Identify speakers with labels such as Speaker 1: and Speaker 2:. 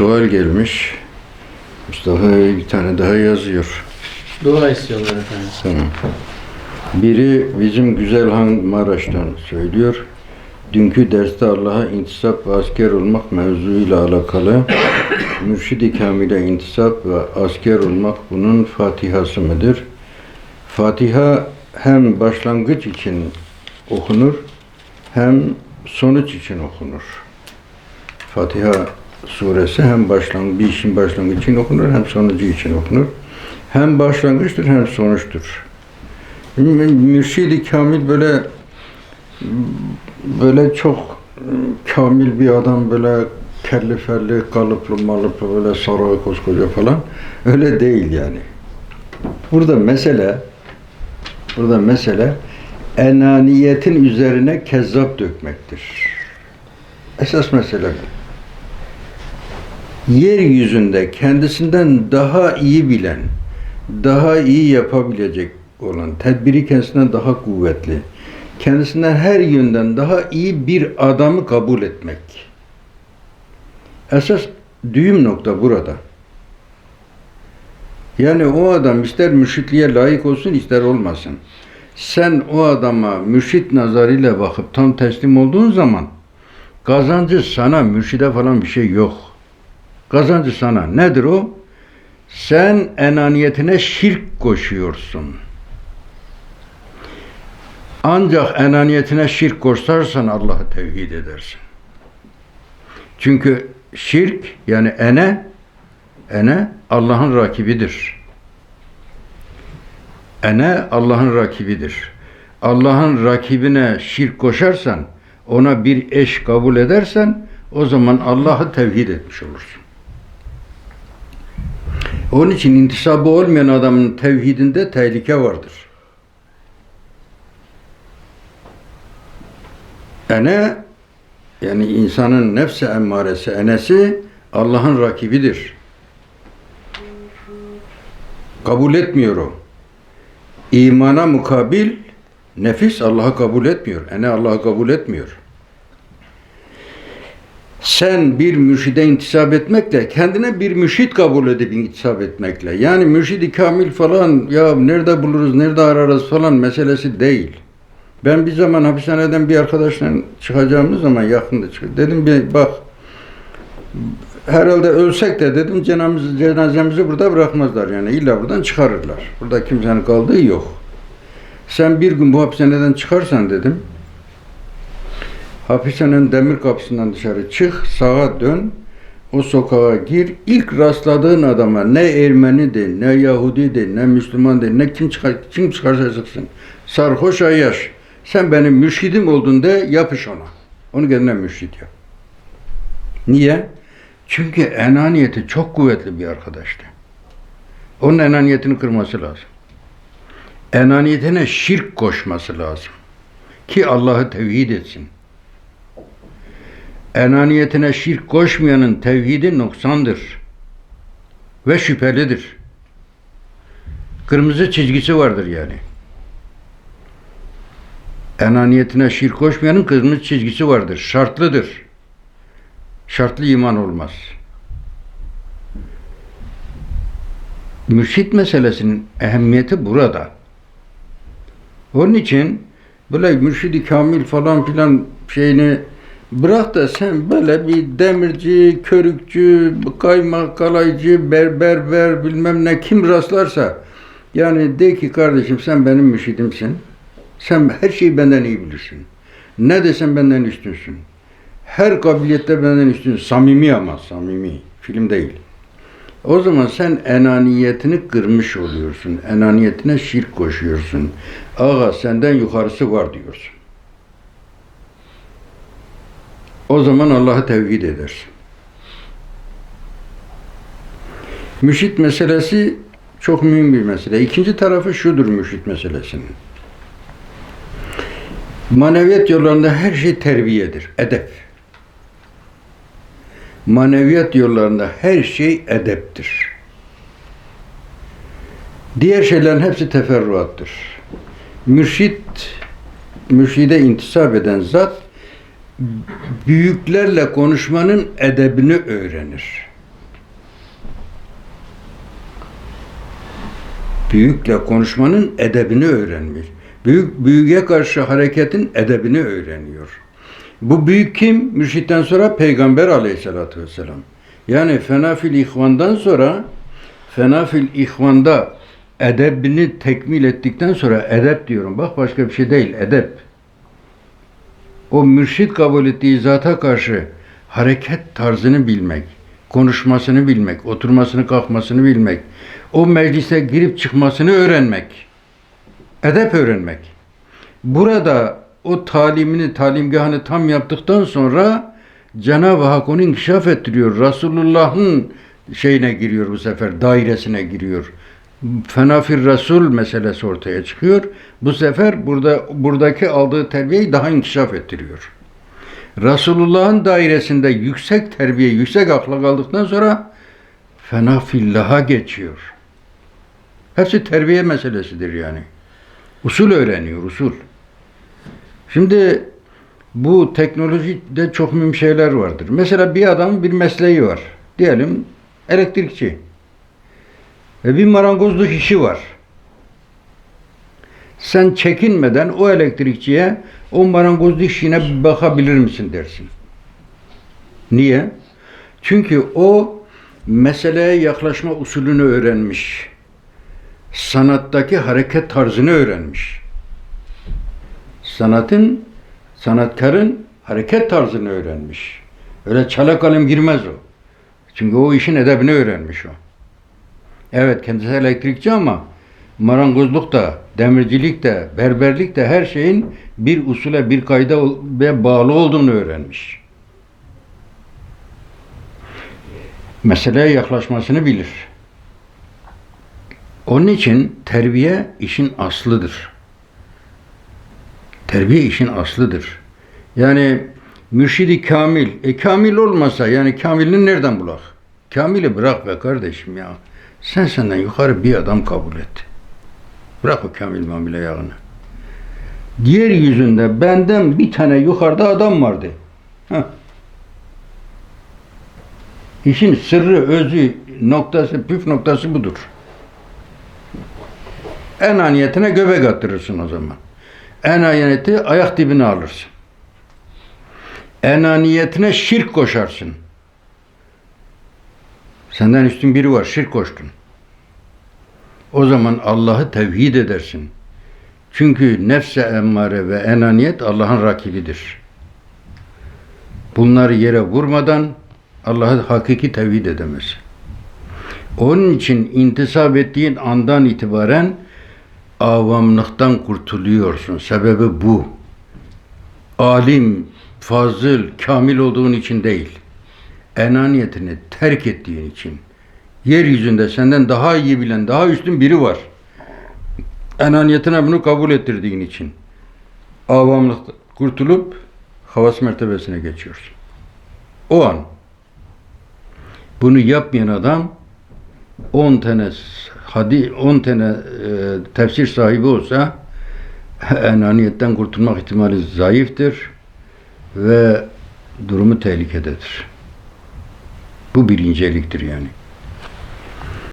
Speaker 1: Sual gelmiş. Mustafa bir tane daha yazıyor.
Speaker 2: Dua istiyorlar efendim.
Speaker 1: Tamam. Biri bizim Güzelhan Maraş'tan söylüyor. Dünkü derste Allah'a intisap ve asker olmak mevzuyla alakalı Mürşid-i Kamil'e intisap ve asker olmak bunun Fatihası mıdır? Fatiha hem başlangıç için okunur hem sonuç için okunur. Fatiha suresi hem başlangıç, bir işin başlangıcı için okunur hem sonucu için okunur. Hem başlangıçtır hem sonuçtur. Mürşid-i Kamil böyle böyle çok kamil bir adam böyle kelli felli, kalıplı malıplı böyle saray koskoca falan öyle değil yani. Burada mesele burada mesele enaniyetin üzerine kezzap dökmektir. Esas mesele bu. Yeryüzünde kendisinden daha iyi bilen, daha iyi yapabilecek olan, tedbiri kendisinden daha kuvvetli, kendisinden her yönden daha iyi bir adamı kabul etmek. Esas düğüm nokta burada. Yani o adam ister mürşitliğe layık olsun ister olmasın. Sen o adama mürşit nazarıyla bakıp tam teslim olduğun zaman kazancı sana, mürşide falan bir şey yok. Kazancı sana. Nedir o? Sen enaniyetine şirk koşuyorsun. Ancak enaniyetine şirk koşarsan Allah'ı tevhid edersin. Çünkü şirk yani ene ene Allah'ın rakibidir. Ene Allah'ın rakibidir. Allah'ın rakibine şirk koşarsan, ona bir eş kabul edersen o zaman Allah'ı tevhid etmiş olursun. Onun için intisabı olmayan adamın tevhidinde tehlike vardır. Ene yani insanın nefse emmaresi, enesi Allah'ın rakibidir. Kabul etmiyor o. İmana mukabil nefis Allah'ı kabul etmiyor. Ene Allah'ı kabul etmiyor. Sen bir mürşide intisap etmekle, kendine bir mürşit kabul edip intisap etmekle, yani mürşidi kamil falan, ya nerede buluruz, nerede ararız falan meselesi değil. Ben bir zaman hapishaneden bir arkadaşla çıkacağımız zaman yakında çık. Dedim bir bak herhalde ölsek de dedim cenazemizi, cenazemizi burada bırakmazlar yani illa buradan çıkarırlar. Burada kimsenin kaldığı yok. Sen bir gün bu hapishaneden çıkarsan dedim hapishanenin demir kapısından dışarı çık, sağa dön, o sokağa gir. İlk rastladığın adama ne Ermeni de, ne Yahudi de, ne Müslüman de, ne kim çıkar, kim çıkarsa çıksın. Sarhoş ayyaş. Sen benim mürşidim oldun de yapış ona. Onu kendine mürşit yap. Niye? Çünkü enaniyeti çok kuvvetli bir arkadaştı. Onun enaniyetini kırması lazım. Enaniyetine şirk koşması lazım. Ki Allah'ı tevhid etsin. Enaniyetine şirk koşmayanın tevhidi noksandır. Ve şüphelidir. Kırmızı çizgisi vardır yani. Enaniyetine şirk koşmayanın kırmızı çizgisi vardır. Şartlıdır. Şartlı iman olmaz. Mürşit meselesinin ehemmiyeti burada. Onun için böyle mürşidi kamil falan filan şeyini bırak da sen böyle bir demirci, körükçü, kaymak, kalaycı, berber, ber, bilmem ne kim rastlarsa yani de ki kardeşim sen benim mürşidimsin. Sen her şeyi benden iyi bilirsin. Ne desem benden üstünsün. Her kabiliyette benden üstün. Samimi ama samimi. Film değil. O zaman sen enaniyetini kırmış oluyorsun. Enaniyetine şirk koşuyorsun. Ağa senden yukarısı var diyorsun. O zaman Allah'ı tevhid edersin. Müşit meselesi çok mühim bir mesele. İkinci tarafı şudur müşit meselesinin. Maneviyat yollarında her şey terbiyedir, edep. Maneviyat yollarında her şey edeptir. Diğer şeylerin hepsi teferruattır. Mürşit, mürşide intisap eden zat büyüklerle konuşmanın edebini öğrenir. Büyükle konuşmanın edebini öğrenmiş. Büyük büyüğe karşı hareketin edebini öğreniyor. Bu büyük kim? Mürşitten sonra Peygamber aleyhissalatü vesselam. Yani fenafil ihvandan sonra fenafil ihvanda edebini tekmil ettikten sonra edep diyorum. Bak başka bir şey değil edep. O mürşit kabul ettiği zata karşı hareket tarzını bilmek, konuşmasını bilmek, oturmasını kalkmasını bilmek, o meclise girip çıkmasını öğrenmek, edep öğrenmek. Burada o talimini, talimgahını tam yaptıktan sonra Cenab-ı Hak onu inkişaf ettiriyor. Resulullah'ın şeyine giriyor bu sefer, dairesine giriyor. Fenafir Resul meselesi ortaya çıkıyor. Bu sefer burada buradaki aldığı terbiyeyi daha inkişaf ettiriyor. Resulullah'ın dairesinde yüksek terbiye, yüksek ahlak aldıktan sonra fena fillaha geçiyor. Hepsi terbiye meselesidir yani. Usul öğreniyor, usul. Şimdi bu teknolojide çok mühim şeyler vardır. Mesela bir adamın bir mesleği var. Diyelim elektrikçi. Ve bir marangozluk işi var. Sen çekinmeden o elektrikçiye o marangozluk işine bakabilir misin dersin. Niye? Çünkü o meseleye yaklaşma usulünü öğrenmiş. Sanattaki hareket tarzını öğrenmiş. Sanatın, sanatkarın hareket tarzını öğrenmiş. Öyle çala kalem girmez o. Çünkü o işin edebini öğrenmiş o. Evet kendisi elektrikçi ama marangozluk da, demircilik de, berberlik de her şeyin bir usule, bir kayda ve bağlı olduğunu öğrenmiş. Meseleye yaklaşmasını bilir. Onun için terbiye işin aslıdır. Terbiye işin aslıdır. Yani mürşidi kamil, e kamil olmasa yani kamilini nereden bulak? Kamili bırak be kardeşim ya. Sen senden yukarı bir adam kabul et. Bırak o kamil mamile yağını. Diğer yüzünde benden bir tane yukarıda adam vardı. Heh. İşin sırrı, özü, noktası, püf noktası budur. Enaniyetine göbek attırırsın o zaman. Enaniyeti ayak dibine alırsın. Enaniyetine şirk koşarsın. Senden üstün biri var, şirk koştun. O zaman Allah'ı tevhid edersin. Çünkü nefse emmare ve enaniyet Allah'ın rakibidir. Bunları yere vurmadan Allah'ı hakiki tevhid edemez. Onun için intisap ettiğin andan itibaren avamlıktan kurtuluyorsun. Sebebi bu. Alim, fazıl, kamil olduğun için değil. Enaniyetini terk ettiğin için. Yeryüzünde senden daha iyi bilen, daha üstün biri var. Enaniyetine bunu kabul ettirdiğin için. Avamlık kurtulup havas mertebesine geçiyorsun. O an. Bunu yapmayan adam 10 tane hadi 10 tane e, tefsir sahibi olsa enaniyetten kurtulmak ihtimali zayıftır ve durumu tehlikededir. Bu birinci eliktir yani.